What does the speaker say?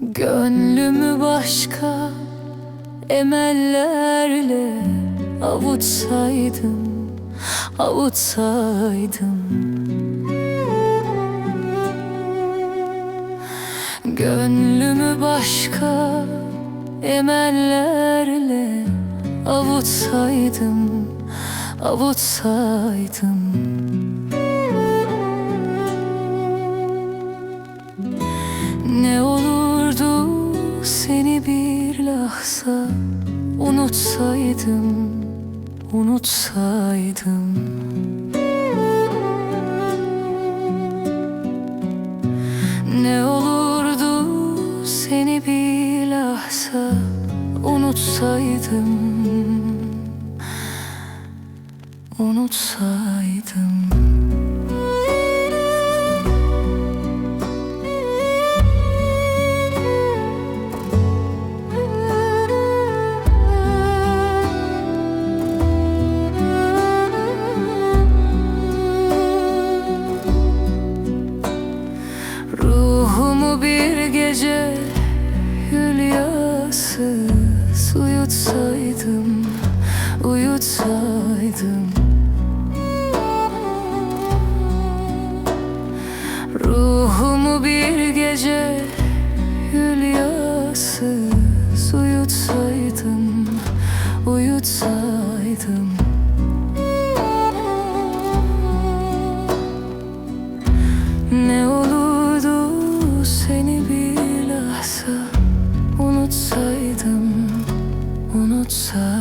Gönlümü başka emellerle avutsaydım, avutsaydım. Gönlümü başka emellerle avutsaydım, avutsaydım bir lahza unutsaydım, unutsaydım. Ne olurdu seni bir lahza unutsaydım, unutsaydım gece hülyasız uyutsaydım, uyutsaydım. Ruhumu bir gece hülyasız uyutsaydım, uyutsaydım bir lahza unutsaydım, unutsaydım